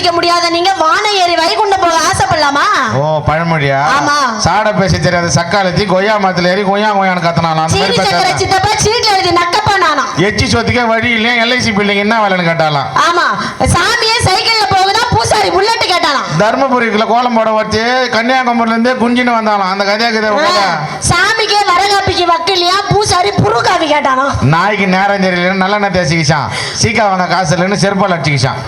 பிடிக்க முடியாத நீங்க வான ஏறி வைகுண்டம் போக ஆசைப்படலாமா? ஓ பழமொழியா? ஆமா. சாட பேச தெரியாத சக்காலத்தி கொய்யா மரத்துல ஏறி கொய்யா கொய்யான்னு கத்தனாலாம் அந்த மாதிரி. சித்தப்பா சீட்ல எழுதி நக்கப்பா நானா? எச்சி சொத்துக்கே வழி இல்லையா? எல்ஐசி பில்டிங் என்ன வேலைன்னு கேட்டாலாம். ஆமா. சாமியே சைக்கிள்ல போகுதா? பூசாரி புல்லட் கேட்டானா தர்மபுரிக்குள்ள கோலம் போட வச்சு கன்னியாகுமரில இருந்தே குஞ்சின்னு வந்தாலாம். அந்த கதையா கதை சாமிக்கே வரகாப்பிக்கு வக்கில்லையா பூசாரி புருகாவி கேட்டானா? நாய்க்கு நேரம் தெரியலன்னு நல்லெண்ணெய் தேய்ச்சிக்கிச்சான். சீக்கா வாங்க காசு இல்லைன்னு செருப்பால் அடிச்சுக்கிச்சான்.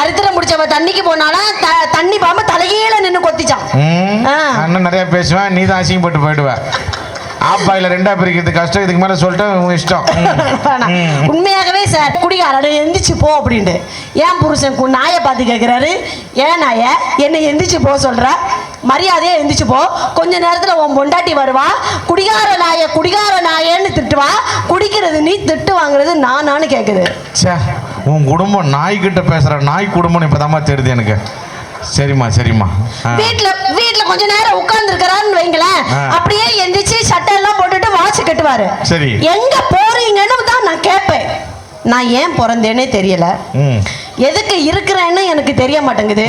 தரித்திரம் முடிச்சவ தண்ணிக்கு போனாலும் தண்ணி பாம்பு தலைகீழ நின்னு கொத்திச்சான். அண்ணன் நிறைய பேசுவேன் நீ தான் அசிங்கப்பட்டு போயிடுவ. ஆப்பாயில ரெண்டா பிரிக்கிறது கஷ்டம் இதுக்கு மேல சொல்லிட்டு இஷ்டம். உண்மையாகவே சார் குடிகாரன் எந்திரிச்சு போ அப்படின்ட்டு. ஏன் புருஷன் நாயை பார்த்து கேட்குறாரு ஏன் நாய என்னை எந்திரிச்சு போ சொல்ற. மரியாதையா எந்திரிச்சு போ. கொஞ்ச நேரத்துல உன் பொண்டாட்டி வருவா. குடிகார நாய குடிகார நாயன்னு திட்டுவா. குடிக்கிறது நீ திட்டு வாங்குறது நானான்னு கேக்குது. ச்சே. உன் குடும்பம் நாய்கிட்ட பேசுற நாய் குடும்பம்னு இப்பதாம்மா தெரியுது எனக்கு. சரிம்மா சரிம்மா. வீட்ல வீட்ல கொஞ்ச நேரம் உட்கார்ந்து இருக்கிறான்னு வைங்களேன். அப்படியே எந்திரிச்சு சட்டை எல்லாம் போட்டுட்டு வாட்ச் கட்டுவாரு. சரி. எங்க போறீங்கன்னு தான் நான் கேட்பேன். நான் ஏன் பிறந்தேனே தெரியல. எதுக்கு இருக்கிறேன்னு எனக்கு தெரிய மாட்டேங்குது.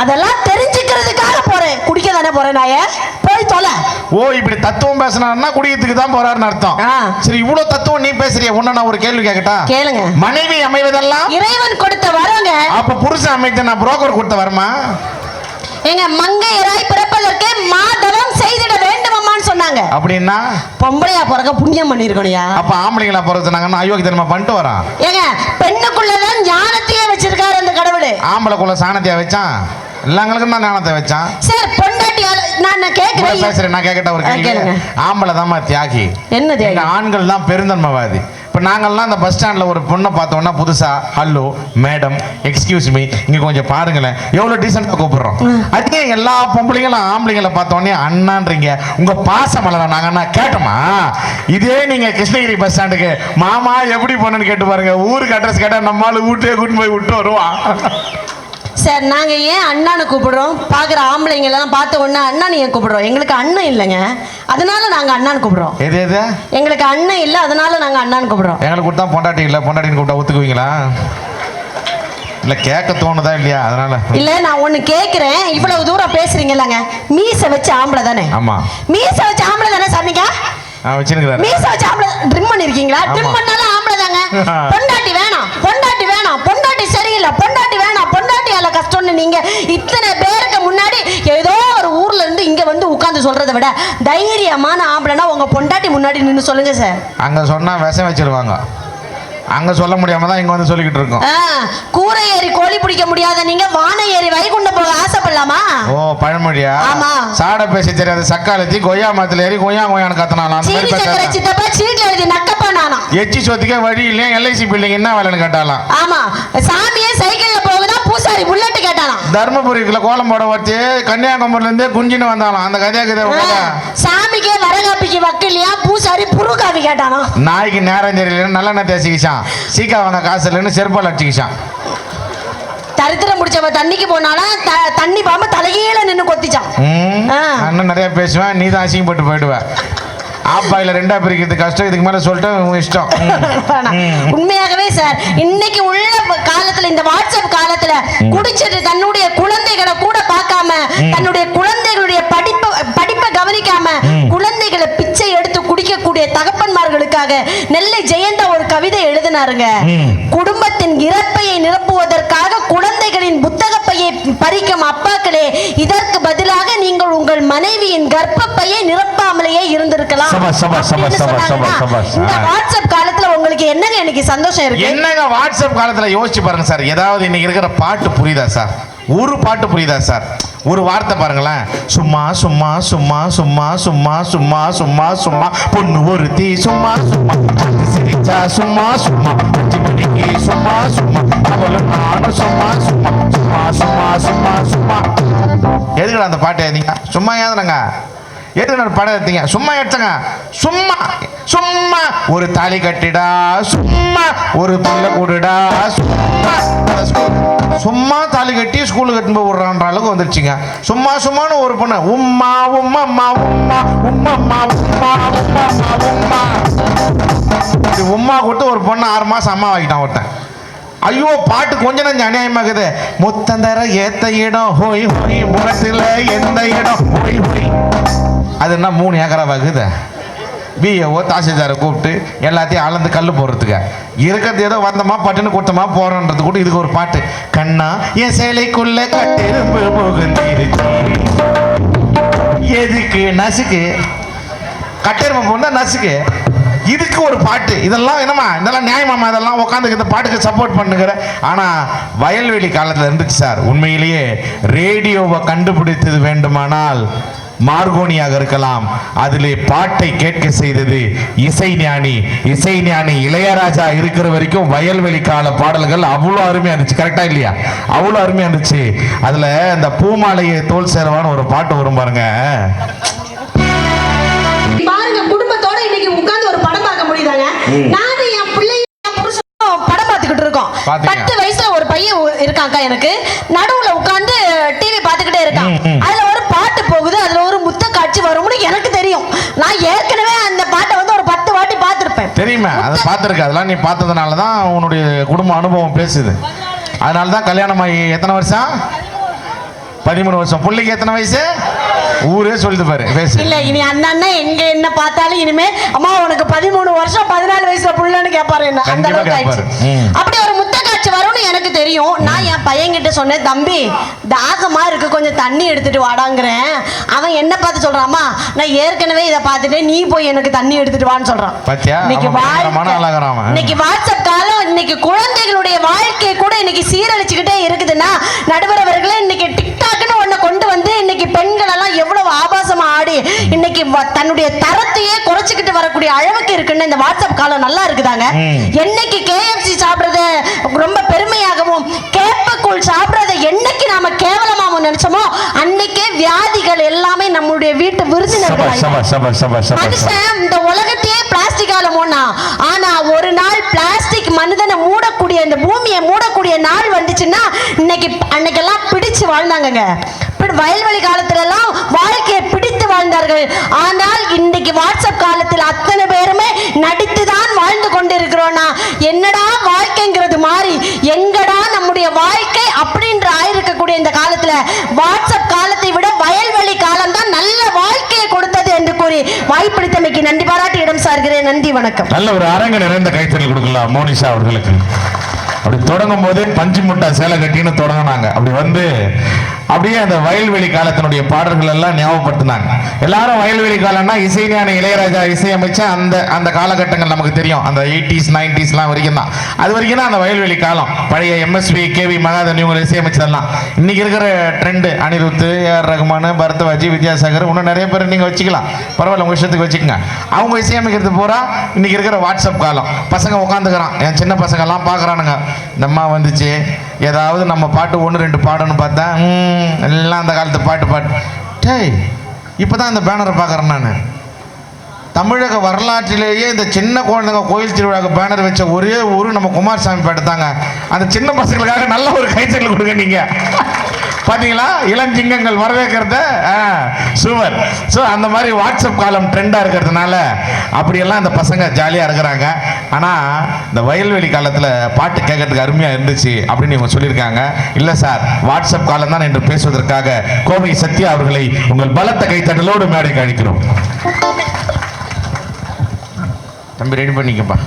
அதெல்லாம் தெரிஞ்சுக்கிறதுக்காக போறேன். குடிக்க தானே போறேன் நாய. போய் தொலை. ஓ இப்படி தத்துவம் பேசினாருன்னா குடிக்கிறதுக்கு தான் போறாருன்னு அர்த்தம். சரி இவ்வளவு தத்துவம் நீ பேசுறிய. உன்ன நான் ஒரு கேள்வி கேட்கட்டா கேளுங்க. மனைவி அமைவதெல்லாம்? இறைவன் கொடுத்த வரங்க அப்ப புருஷன் அமைத்த நான் புரோக்கர் கொடுத்த வரமா? எங்க மங்கையராய் பிறப்பதற்கு மாதவம் செய்திட வேண்டுமம்மான்னு சொன்னாங்க. அப்படின்னா? பொம்பளையா பிறக்க புண்ணியம் பண்ணிருக்கணும்யா. அப்ப ஆம்பளைங்களா பிறகுனாங்கன்னா ஐயோக்கு தெரியுமா பண்ணிட்டு வரான். ஏங்க பெண்ணுக்குள்ளதான் ஞானத்தையே வச்சிருக்காரு அந்த கடவுள். ஆம்பளைக்குள்ள சாணத்தையா வச்சான்? எல்லாங்களுக்கும் தான் ஞானத்தை வச்சான்? சார் நான் நான் கூட கேட்கிறேன் பேசுறேன் நான் கேட்கட்ட ஒரு கேள்வி. ஆம்பளை தாம்மா தியாகி. என்ன தியாகி? ஆண்கள் தான் பெருந்தன்மைவாதி. இப்போ நாங்கள்லாம் அந்த பஸ் ஸ்டாண்டில் ஒரு பொண்ணை பார்த்தோம்னா புதுசா ஹலோ மேடம் எக்ஸ்கியூஸ் மீ இங்க கொஞ்சம் பாருங்களேன். எவ்வளோ டீசெண்டாக கூப்பிடுறோம். அதே எல்லா பொம்பளைங்களும் ஆம்பளைங்களை பார்த்தோன்னே அண்ணான்றீங்க. உங்க பாச மலரை நாங்க என்ன கேட்டோமா? இதே நீங்க கிருஷ்ணகிரி பஸ் ஸ்டாண்டுக்கு மாமா எப்படி போனேன்னு கேட்டு பாருங்க. ஊருக்கு அட்ரஸ் கேட்டா நம்மளால வீட்டே கூட்டு போய் விட்டு வருவான் சார் நாங்க ஏன் அண்ணான்னு கூப்பிடுறோம்? பாக்குற ஆம்பளைங்க எல்லாம் பார்த்த உடனே அண்ணான்னு ஏன் கூப்பிடுறோம்? எங்களுக்கு அண்ணன் இல்லைங்க. அதனால நாங்க அண்ணான்னு கூப்பிடுறோம். எது எது? எங்களுக்கு அண்ணன் இல்ல அதனால நாங்க அண்ணான்னு கூப்பிடுறோம். எங்களுக்கு கொடுத்தா பொண்டாட்டி இல்லை பொண்டாட்டின்னு கூப்பிட்டா ஒத்துக்குவீங்களா? இல்லை கேட்க தோணுதா இல்லையா? அதனால. இல்ல நான் ஒண்ணு கேக்குறேன். இவ்வளவு தூரம் பேசுறீங்கல்லங்க. மீச வச்ச ஆம்பளை தானே? ஆமா. மீச வச்ச ஆம்பளை தானே ஆ வச்சுருக்கிறாரு. மீச வச்ச ஆம்பளை ட்ரிம் பண்ணிருக்கீங்களா? ட்ரிம். பண்ணாலும் ஆம்பளை தாங்க. பொண்டாட்டி வேணாம் பொண்டாட்டி வேணாம். பொண்டாட்டி சரியில்லை பொண்டாட்டி வேணாம். பொண்டாட்டியால கஷ்டம்னு நீங்க இத்தனை பேருக்கு முன்னாடி ஏதோ ஒரு ஊர்ல இருந்து இங்க வந்து உட்கார்ந்து சொல்றதை விட தைரியமான ஆம்பளைனா உங்க பொண்டாட்டி முன்னாடி நின்னு சொல்லுங்க சார். அங்க சொன்னா விஷம் வச்சிருவாங்க. அங்க சொல்ல முடியாம தான் இங்க வந்து சொல்லிக்கிட்டு இருக்கோம். கூரை ஏறி கோழி பிடிக்க முடியாத நீங்க வான ஏறி வைகுண்டம் போக ஆசைப்படலாமா? ஓ பழமொழியா? ஆமா. சாட பேச தெரியாத சக்காலத்தி கொய்யா மரத்துல ஏறி கொய்யா கொய்யான்னு கத்தனாலாம் அந்த மாதிரி. சித்தப்பா சீட்ல எழுதி நக்கப்பா நானா எச்சி சொத்துக்கே வழி இல்லையா? எல்ஐசி பில்டிங் என்ன வேலைன்னு கேட்டாலாம் ஆமா. சாமியே சைக்கிள்ல போகுதா பூசாரி புல்லட் கேட்டானா தர்மபுரிக்குள்ள கோலம் போட வச்சு கன்னியாகுமரில இருந்தே குஞ்சின்னு வந்தாலாம். அந்த கதையா கதை? சாமிக்கே வரகாப்பிக்கு வக்கில்லையா பூசாரி புருகாவி கேட்டானா நாய்க்கு நேரம் தெரியலன்னு நல்லெண்ணெய் தேய்ச்சிக்கிச்சான். சீக்கா வாங்க காசு இல்லைன்னு செருப்பால் அடிச்சுக்கிச்சான். தரித்திரம் முடிச்சவ தண்ணிக்கு போனாலும் தண்ணி பாம்பு தலைகீழ நின்னு கொத்திச்சான். அண்ணன் நிறைய பேசுவேன் நீ தான் அசிங்கப்பட்டு போயிடுவ. ஆப்பாயில ரெண்டா பிரிக்கிறது கஷ்டம். இதுக்கு மேல சொல்லிட்டு உன் இஷ்டம். உண்மையாகவே சார் இன்னைக்கு உள்ள காலத்துல இந்த வாட்ஸ்அப் காலத்துல குடிச்சிட்டு தன்னுடைய குழந்தைகளை கூட பார்க்காம தன்னுடைய குழந்தைகளுடைய படிப்பை படிப்பை கவனிக்காம குழந்தைகளை பிச்சை எடுத்து குடிக்கக்கூடிய தகப்பன்மார்களுக்காக நெல்லை ஜெயந்தா ஒரு கவிதை எழுதினாருங்க. குடும்பத்தின் இறப்பையை நிரப்புவதற்காக குழந்தைகளின் புத்தகப்பையை பறிக்கும் அப்பாக்களே இதற்கு பதிலாக நீங்கள் உங்கள் மனைவியின் கர்ப்பப்பையை நிரப்பாமலேயே இருந்திருக்கலாம். இந்த. வாட்ஸ்அப் காலத்துல உங்களுக்கு என்னங்க எனக்கு சந்தோஷம் இருக்கு? என்னங்க வாட்ஸ்அப் காலத்துல யோசிச்சு பாருங்க சார். ஏதாவது இன்னைக்கு இருக்கிற பாட்டு புரியுதா சார்? ஒரு பாட்டு புரியுதா சார்? ஒரு வார்த்தை பாருங்களேன். சும்மா சும்மா சும்மா சும்மா சும்மா சும்மா சும்மா சும்மா. பொண்ணு ஒருத்தி சும்மா சும்மா. சிரிச்சா சும்மா சும்மா. சும்மா. எதுக்குடா அந்த பாட்டு எழுதிங்க. சும்மா ஏதுனங்க எதுக்கு படம் எடுத்தீங்க? சும்மா எடுத்தங்க. சும்மா சும்மா ஒரு தாலி கட்டிடா சும்மா ஒரு பிள்ளை கூடுடா சும்மா சும்மா தாலி கட்டி ஸ்கூலுக்கு கட்டு போய் விடுறான்ற அளவுக்கு வந்துருச்சுங்க. சும்மா சும்மானு ஒரு பொண்ணு உம்மா உம்மா உம்மம்மா உம்மா உம்மம்மா உம்மா உம்மா உம்மா கொடுத்து ஒரு பொண்ணு ஆறு மாசம் அம்மா வாங்கிட்டான் ஒருத்தன். ஐயோ பாட்டு கொஞ்சம் நஞ்சு அநியாயமாகுது. முத்தந்தர ஏத்த இடம் ஹோய் ஹோய் முகத்துல எந்த இடம் ஹோய் ஹோய். அது என்ன மூணு ஏக்கரா வகுது பிஏஓ தாசில்தாரை கூப்பிட்டு எல்லாத்தையும் அளந்து கல் போடுறதுக்கு. இருக்கிறது ஏதோ வந்தமா பட்டுன்னு கொடுத்தமா போறோன்றது கூட இதுக்கு ஒரு பாட்டு. கண்ணா என் சேலைக்குள்ள கட்டெரும்பு புகுந்திருச்சு எதுக்கு நசுக்கு? கட்டெரும்பு போனா நசுக்கு. இதுக்கு ஒரு பாட்டு. இதெல்லாம் என்னம்மா? இதெல்லாம் நியாயமாம்மா? இதெல்லாம் உட்காந்து இந்த பாட்டுக்கு சப்போர்ட் பண்ணுங்கிற ஆனால் வயல்வெளி காலத்தில் இருந்துச்சு சார். உண்மையிலேயே ரேடியோவை கண்டுபிடித்தது வேண்டுமானால் மார்கோனியாக இருக்கலாம். அதிலே பாட்டை கேட்க செய்தது இசை ஞானி. இசை ஞானி இளையராஜா இருக்கிற வரைக்கும் வயல்வெளி கால பாடல்கள் அவ்வளோ அருமையாக இருந்துச்சு. கரெக்டாக இல்லையா? அவ்வளோ அருமையாக இருந்துச்சு. அதில் இந்த பூமாலையை தோல் சேரவான்னு ஒரு பாட்டு வரும் பாருங்க. இருக்கான்க்கா எனக்கு நடுவுல உட்கார்ந்து டிவி பார்த்துக்கிட்டே இருக்கான். அதுல ஒரு பாட்டு போகுது அதுல ஒரு முத்த காட்சி வரும்னு எனக்கு தெரியும். நான் ஏற்கனவே அந்த பாட்டை வந்து ஒரு பத்து வாட்டி பார்த்திருப்பேன். தெரியுமா அதை பார்த்துருக்க அதெல்லாம் நீ பார்த்ததுனால தான் உன்னுடைய குடும்ப அனுபவம் பேசுது. அதனால தான் கல்யாணம் ஆகி எத்தனை வருஷம்? பதிமூணு வருஷம். பிள்ளைக்கு எத்தனை வயசு? ஊரே சொல்லுது பாரு பேசு. இல்ல இனி அந்த அண்ணன் எங்க என்ன பார்த்தாலும் இனிமே அம்மா உனக்கு பதிமூணு வருஷம் பதினாலு வயசுல புள்ளன்னு கேட்பாரு என்ன? அந்த அளவுக்கு ஆயிடுச்சு. அப்படி ஒரு முத்த காட்சி வரும்னு எனக்கு தெரியும். நான் என் பையன் கிட்ட சொன்னேன் தம்பி தாகமா இருக்கு கொஞ்சம் தண்ணி எடுத்துட்டு வாடாங்கிறேன். அவன் என்ன பார்த்து சொல்றாமா நான் ஏற்கனவே இதை பார்த்துட்டு நீ போய் எனக்கு தண்ணி எடுத்துட்டு வான்னு சொல்றான்? இன்னைக்கு வாழ்க்கை- வாட்ஸ்அப் காலம் இன்னைக்கு குழந்தைகளுடைய வாழ்க்கையை கூட இன்னைக்கு சீரழிச்சுக்கிட்டே இருக்குதுன்னா நடுவர் இன்னைக்கு தன்னுடைய தரத்தையே குறைச்சிக்கிட்டு வரக்கூடிய அளவுக்கு இருக்குன்னு இந்த வாட்ஸ்அப் காலம் நல்லா இருக்குதாங்க. என்னைக்கு கேஎஃப்சி சாப்பிடுறத ரொம்ப பெருமையாகவும் கேப்பக்கூழ் சாப்பிடுறத என்னைக்கு நாம கேவலமாகவும் நினைச்சோமோ அன்னைக்கே வியாதிகள் எல்லாமே நம்மளுடைய வீட்டு விருந்தினர்கள் மனுஷன் இந்த உலகத்தையே பிளாஸ்டிக்கால மூடனா ஆனா ஒரு நாள் பிளாஸ்டிக் மனிதனை மூடக்கூடிய இந்த பூமியை மூடக்கூடிய நாள் வந்துச்சுன்னா இன்னைக்கு அன்னைக்கெல்லாம் பிடிச்சு வாழ்ந்தாங்கங்க. பிடி- வயல்வெளி காலத்துல எல்லாம் வாழ்க்கையை பிடித்து வாழ்ந்தார்கள். ஆனால் இன்னைக்கு வாட்ஸ்அப் காலத்தில் அத்தனை பேருமே நடித்துதான் வாழ்ந்து கொண்டிருக்கிறோம்னா என்னடா வாழ்க்கைங்கிறது மாறி எங்கடா நம்முடைய வாழ்க்கை அப்படின்ற ஆயிருக்கக்கூடிய இந்த காலத்தில் வாட்ஸ்அப் காலத்தை விட வயல்வெளி காலம் தான் நல்ல வாழ்க்கையை கொடுத்தது என்று கூறி வாய்ப்பளித்தமைக்கு நன்றி பாராட்டி இடம் சார்கிறேன். நன்றி வணக்கம். நல்ல ஒரு அரங்க நிறைந்த கைத்தறி கொடுக்கலாம் மோனிஷா அவர்களுக்கு. அப்படி தொடங்கும் போதே பஞ்சு முட்டை சேலை கட்டின்னு தொடங்கினாங்க. அப்படி வந்து அப்படியே அந்த வயல்வெளி காலத்தினுடைய பாடல்கள் எல்லாம் ஞாபகப்படுத்தினாங்க. எல்லாரும் வயல்வெளி காலம்னா இசைஞான இளையராஜா இசையமைச்ச அந்த அந்த காலகட்டங்கள் நமக்கு தெரியும். அந்த எயிட்டிஸ் நைன்டிஸ்லாம் வரைக்கும் தான். அது வரைக்கும் தான் அந்த வயல்வெளி காலம். பழைய எம்எஸ்வி கேவி மகாதன் இவங்க இசையமைச்சதெல்லாம் இன்னைக்கு இருக்கிற ட்ரெண்டு அனிருத்து ஏஆர் ரகுமான் பரத்வாஜி வித்யாசாகர் இன்னும் நிறைய பேர் நீங்கள் வச்சுக்கலாம். பரவாயில்ல உங்கள் விஷயத்துக்கு வச்சுக்கோங்க. அவங்க இசையமைக்கிறது பூரா இன்னைக்கு இருக்கிற வாட்ஸ்அப் காலம். பசங்க உட்காந்துக்கிறான் என் சின்ன பசங்கெல்லாம் பார்க்குறானுங்க இந்த அம்மா வந்துச்சு. ஏதாவது நம்ம பாட்டு ஒன்று ரெண்டு பாடணும்னு பார்த்தா எல்லாம் அந்த காலத்து பாட்டு பாட்டு. டேய் இப்போ தான் அந்த பேனரை பார்க்குறேன் நான். தமிழக வரலாற்றிலேயே இந்த சின்ன குழந்தைங்க கோயில் திருவிழாவுக்கு பேனர் வச்ச ஒரே ஊர் நம்ம குமாரசாமி பேட்டை தாங்க. அந்த சின்ன பசங்களுக்காக நல்ல ஒரு கைத்தறல் கொடுங்க நீங்கள் பார்த்தீங்களா இளஞ்சிங்கங்கள் வரவேற்கிறத சூப்பர் ஸோ அந்த மாதிரி வாட்ஸ்அப் காலம் ட்ரெண்டாக இருக்கிறதுனால அப்படியெல்லாம் அந்த பசங்க ஜாலியாக இருக்கிறாங்க. ஆனால் இந்த வயல்வெளி காலத்தில் பாட்டு கேட்கறதுக்கு அருமையாக இருந்துச்சு அப்படின்னு இவங்க சொல்லியிருக்காங்க. இல்லை சார் வாட்ஸ்அப் காலம் தான் என்று பேசுவதற்காக கோவை சத்யா அவர்களை உங்கள் பலத்த கைத்தட்டலோடு மேடைக்கு அழைக்கிறோம். தம்பி ரெடி பண்ணிக்கப்பா.